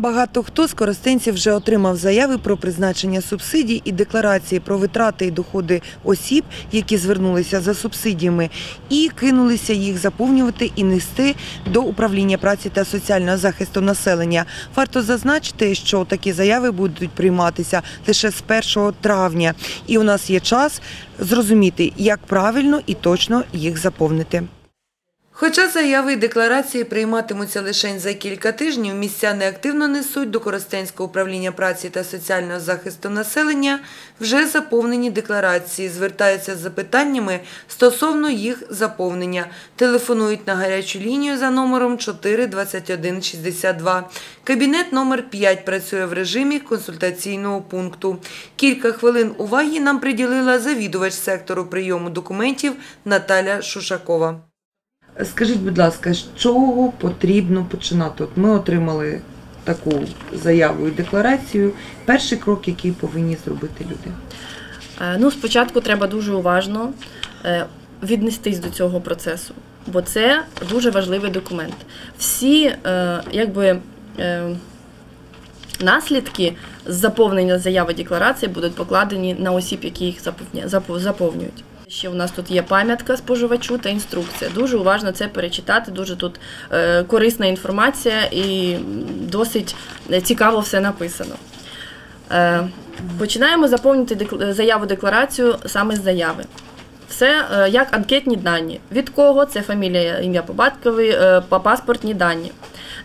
Багато хто з користенців вже отримав заяви про призначення субсидій і декларації про витрати і доходи осіб, які звернулися за субсидіями, і кинулися їх заповнювати і нести до управління праці та соціального захисту населення. Варто зазначити, що такі заяви будуть прийматися лише з 1 травня, і у нас є час зрозуміти, як правильно і точно їх заповнити. Хоча заяви і декларації прийматимуться лише за кілька тижнів, містяни активно несуть до Коростенського управління праці та соціального захисту населення вже заповнені декларації, звертаються з запитаннями стосовно їх заповнення, телефонують на гарячу лінію за номером 4 21 62. Кабінет номер 5 працює в режимі консультаційного пункту. Кілька хвилин уваги нам приділила завідувач сектору прийому документів Наталя Шушакова. Скажіть, будь ласка, з чого потрібно починати? От ми отримали таку заяву і декларацію. Перший крок, який повинні зробити люди. Е, Ну, спочатку треба дуже уважно е, віднестись до цього процесу, бо це дуже важливий документ. Всі е, якби, наслідки заповнення заяви декларації будуть покладені на осіб, які їх заповнюють. Ще у нас тут є пам'ятка споживачу та інструкція. Дуже уважно це перечитати. Дуже тут е, корисна інформація і досить цікаво все написано. Е, Починаємо заповнити заяву декларацію саме з заяви. Все е, як анкетні дані. Від кого це фамілія, ім'я по батькові, е, паспортні дані.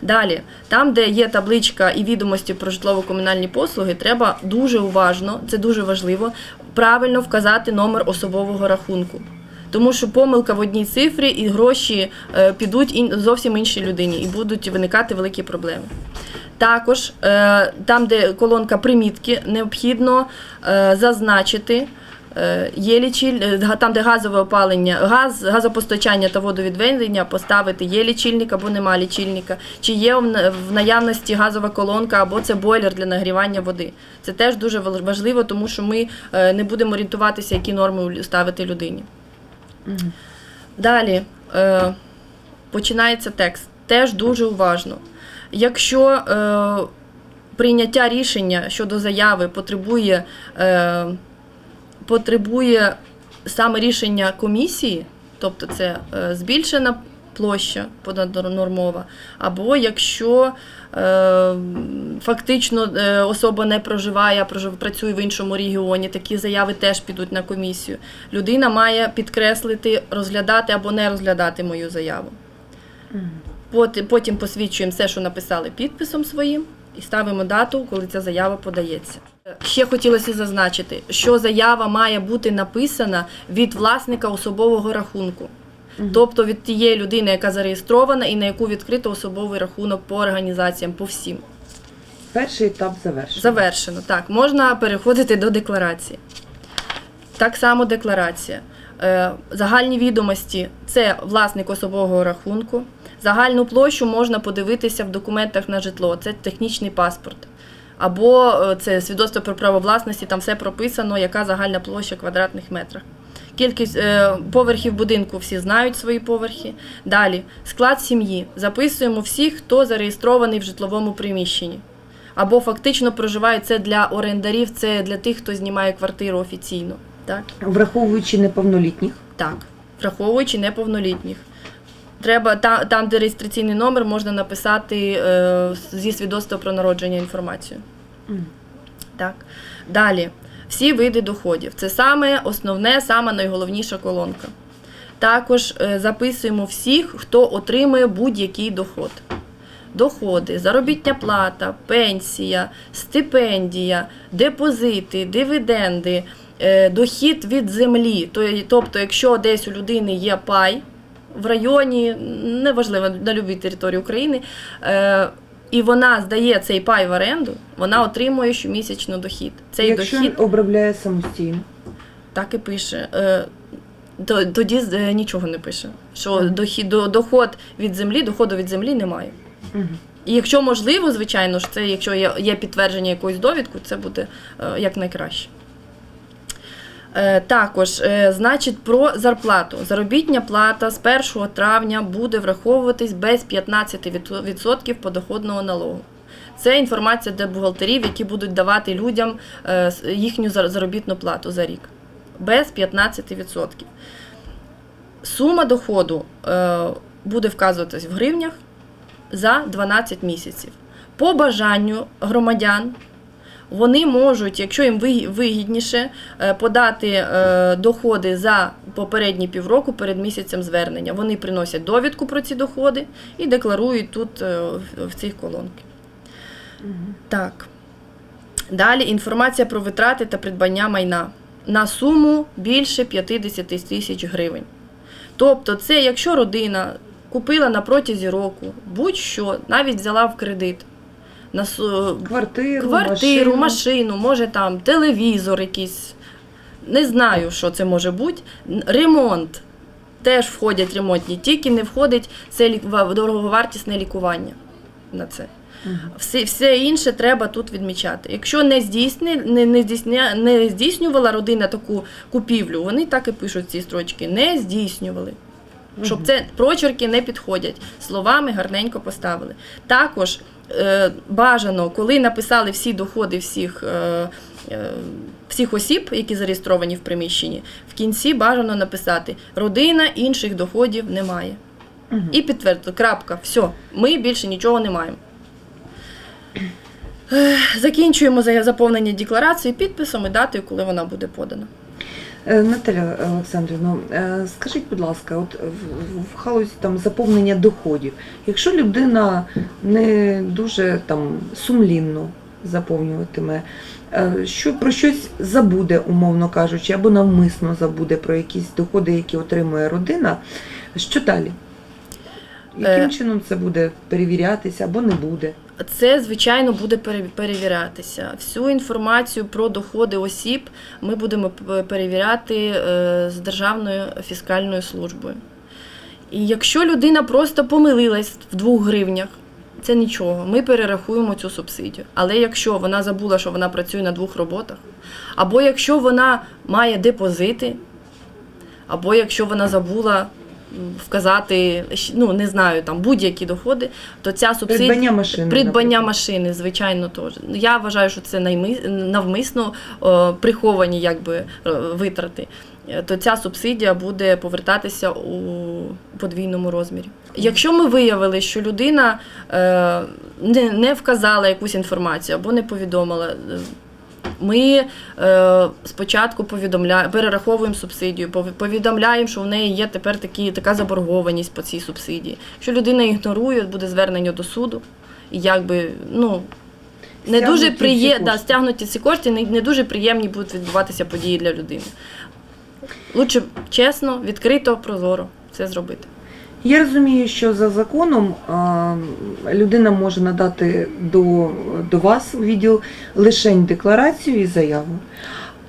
Далі, там, де є табличка і відомості про житлово-комунальні послуги, треба дуже уважно, це дуже важливо, правильно вказати номер особового рахунку. Тому що помилка в одній цифрі і гроші е, підуть зовсім іншій людині і будуть виникати великі проблеми. Також е, там, де колонка примітки, необхідно е, зазначити. Е, Є лічиль, е, там, де газове опалення, газ, газопостачання та водовідведення, поставити є лічильник або нема лічильника, чи є в наявності газова колонка або це бойлер для нагрівання води. Це теж дуже важливо, тому що ми е, не будемо орієнтуватися, які норми ставити людині. Далі е, починається текст. Теж дуже уважно. Якщо прийняття рішення щодо заяви потребує, потребує саме рішення комісії, тобто це е, збільшена площа понаднормова, або якщо е, фактично е, особа не проживає, а працює в іншому регіоні, такі заяви теж підуть на комісію. Людина має підкреслити, розглядати або не розглядати мою заяву. Пот- Потім посвідчуємо все, що написали підписом своїм, і ставимо дату, коли ця заява подається. Ще хотілося зазначити, що заява має бути написана від власника особового рахунку. Тобто від тієї людини, яка зареєстрована і на яку відкрито особовий рахунок по організаціям, по всім. Перший етап завершений. Завершено. Так, можна переходити до декларації. Так само декларація. Е, Загальні відомості це власник особового рахунку. Загальну площу можна подивитися в документах на житло, це технічний паспорт. Або е, це свідоцтво про право власності, там все прописано, яка загальна площа квадратних метрах. Кількість е, поверхів будинку всі знають свої поверхи. Далі склад сім'ї. Записуємо всіх, хто зареєстрований в житловому приміщенні. Або фактично проживає це для орендарів, це для тих, хто знімає квартиру офіційно. Так, Враховуючи неповнолітніх. так. враховуючи неповнолітніх. Треба та- там, де реєстраційний номер, можна написати е, зі свідоцтва про народження інформацію. Так. Далі, всі види доходів. Це саме основне, саме найголовніша колонка. Також е, записуємо всіх, хто отримує будь-який доход. Доходи, заробітня плата, пенсія, стипендія, депозити, дивіденди, е, дохід від землі. Тобто, якщо десь у людини є пай в районі, неважливо на будь-якій території України, е, і вона здає цей пай в оренду, вона отримує щомісячно дохід. Цей Якщо дохід обробляє самостійно. так і пише. Е, то- Тоді е, нічого не пише. Що дохід, до- доход від землі, доходу від землі немає. І якщо можливо, звичайно ж, це якщо є, є підтвердження якоїсь довідку, це буде е, як найкраще. Е, також, е, значить, про зарплату. Заробітня плата з 1 травня буде враховуватись без 15% подоходного налогу. Це інформація для бухгалтерів, які будуть давати людям е, їхню заробітну плату за рік без 15%. Сума доходу е, буде вказуватись в гривнях за 12 місяців. По бажанню громадян вони можуть, якщо їм вигідніше, е, подати е, доходи за попередні півроку перед місяцем звернення. Вони приносять довідку про ці доходи і декларують тут е, в- в цій колонці. Так. Далі інформація про витрати та придбання майна на суму більше 50 тисяч гривень. Тобто, це якщо родина купила на протязі року будь-що, навіть взяла в кредит на су- Квартиру, квартиру, машину. машину, може там телевізор якийсь. Не знаю, що це може бути. Ремонт. Теж входять ремонтні, тільки не входить це ліква дороговартісне лікування на це. Все, все інше треба тут відмічати. Якщо не, здійсни, не, не, здійсня, не здійснювала родина таку купівлю, вони так і пишуть ці строчки. Не здійснювали. Щоб це прочерки не підходять. Словами гарненько поставили. Також бажано, коли написали всі доходи всіх, е, е, всіх осіб, які зареєстровані в приміщенні, в кінці бажано написати родина інших доходів немає. Мгм. І підтвердити, крапка, все, ми більше нічого не маємо. Закінчуємо заповнення декларації підписом і датою, коли вона буде подана. Е, Наталя Олександрівна, е, скажіть, будь ласка, от в- халузі там заповнення доходів, якщо людина не дуже там сумлінно заповнюватиме, е, що про щось забуде, умовно кажучи, або навмисно забуде про якісь доходи, які отримує родина, що далі? Яким чином це буде перевірятися або не буде? Це, звичайно, буде пере- перевірятися. Всю інформацію про доходи осіб ми будемо перевіряти е, з Державною фіскальною службою. І якщо людина просто помилилась в двох гривнях, це нічого, ми перерахуємо цю субсидію. Але якщо вона забула, що вона працює на двох роботах, або якщо вона має депозити, або якщо вона забула вказати, ну не знаю, там будь-які доходи, то ця субсидія Придбання машини. Придбання машини, звичайно, теж. Я вважаю, що це навмисно о, приховані якби, е, витрати. Е, То ця субсидія буде повертатися у подвійному розмірі. Якщо ми виявили, що людина е, не, вказала якусь інформацію або не повідомила, е, ми е, спочатку повідомляємо, перераховуємо субсидію, повідомляємо, що в неї є тепер такі, така заборгованість по цій субсидії. Якщо людина ігнорує, буде звернення до суду, і якби ну. Не Стягнуті дуже приє... да, стягнуті ці кошти, не, не дуже приємні будуть відбуватися події для людини. Лучше чесно, відкрито, прозоро все зробити. Я розумію, що за законом людина може надати до, до вас у відділ лише декларацію і заяву.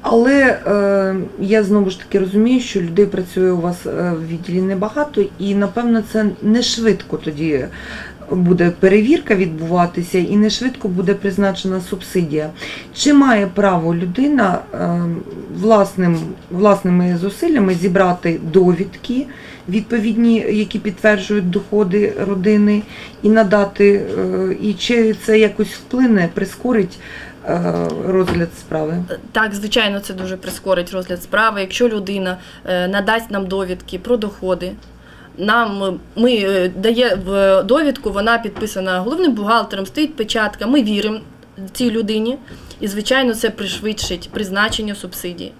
Але е, я знову ж таки розумію, що людей працює у вас е, в відділі небагато, і напевно це не швидко тоді буде перевірка відбуватися, і не швидко буде призначена субсидія. Чи має право людина е, власним, власними зусиллями зібрати довідки? відповідні, які підтверджують доходи родини, і надати, е, і чи це якось вплине, прискорить розгляд справи? Так, звичайно, це дуже прискорить розгляд справи. Якщо людина е, надасть нам довідки про доходи, нам е, ми е, дає в довідку, вона підписана головним бухгалтером, стоїть печатка. Ми віримо цій людині, і звичайно, це пришвидшить призначення субсидії.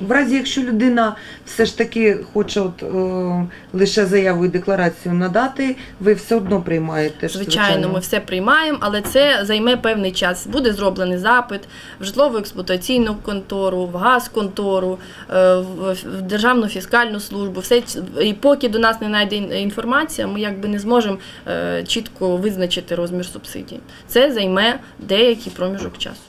В разі, якщо людина все ж таки хоче от, е, лише заяву і декларацію надати, ви все одно приймаєте. ж, Звичайно, ми все приймаємо, але це займе певний час. Буде зроблений запит в житлову експлуатаційну контору, в газконтору, е, в Державну фіскальну службу. Все і поки до нас не найде ін- інформація, ми якби не зможемо е, чітко визначити розмір субсидії. Це займе деякий проміжок часу.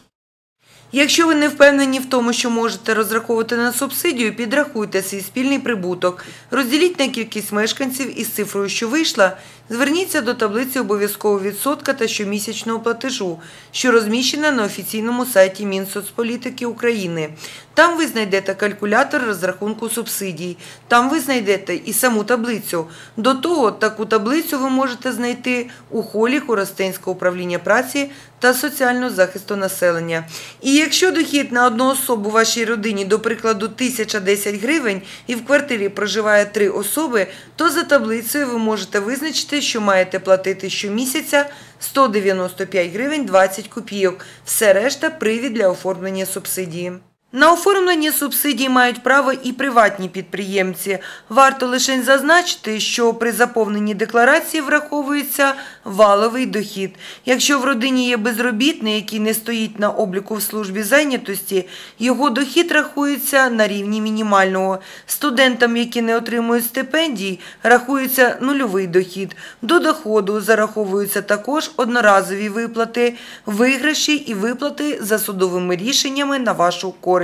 Якщо ви не впевнені в тому, що можете розраховувати на субсидію, підрахуйте свій спільний прибуток, розділіть на кількість мешканців із цифрою, що вийшла, Зверніться до таблиці обов'язкового відсотка та щомісячного платежу, що розміщена на офіційному сайті Мінсоцполітики України. Там ви знайдете калькулятор розрахунку субсидій. Там ви знайдете і саму таблицю. До того, таку таблицю ви можете знайти у холі Коростенського управління праці та соціального захисту населення. І якщо дохід на одну особу вашій родині, до прикладу, 1010 гривень і в квартирі проживає три особи, то за таблицею ви можете визначити, що маєте платити щомісяця 195 гривень 20 копійок. Все решта привід для оформлення субсидії. На оформлення субсидій мають право і приватні підприємці. Варто лише зазначити, що при заповненні декларації враховується валовий дохід. Якщо в родині є безробітний, який не стоїть на обліку в службі зайнятості, його дохід рахується на рівні мінімального. Студентам, які не отримують стипендій, рахується нульовий дохід. До доходу зараховуються також одноразові виплати, виграші і виплати за судовими рішеннями на вашу користь.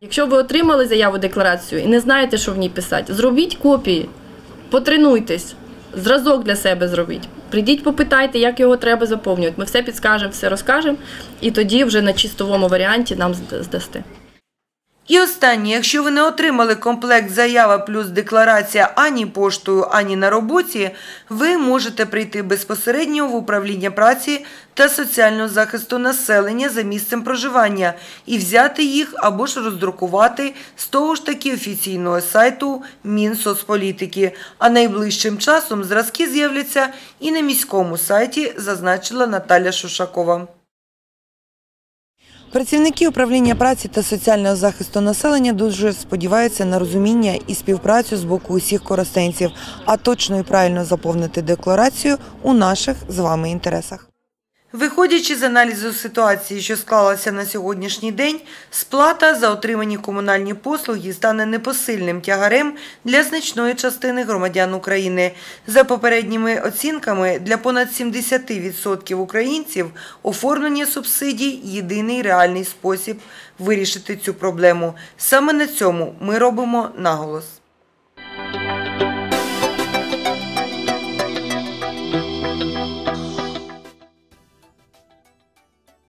Якщо ви отримали заяву декларацію і не знаєте, що в ній писати, зробіть копії, потренуйтесь, зразок для себе зробіть. Прийдіть, попитайте, як його треба заповнювати. Ми все підскажемо, все розкажемо, і тоді вже на чистовому варіанті нам зда- здасте. І останнє, якщо ви не отримали комплект заява плюс декларація ані поштою, ані на роботі, ви можете прийти безпосередньо в управління праці та соціального захисту населення за місцем проживання і взяти їх або ж роздрукувати з того ж таки офіційного сайту Мінсоцполітики. А найближчим часом зразки з'являться і на міському сайті, зазначила Наталя Шушакова. Працівники управління праці та соціального захисту населення дуже сподіваються на розуміння і співпрацю з боку усіх коростенців, а точно і правильно заповнити декларацію у наших з вами інтересах. Виходячи з аналізу ситуації, що склалася на сьогоднішній день, сплата за отримані комунальні послуги стане непосильним тягарем для значної частини громадян України. За попередніми оцінками, для понад 70% українців оформлення субсидій – єдиний реальний спосіб вирішити цю проблему. Саме на цьому ми робимо наголос.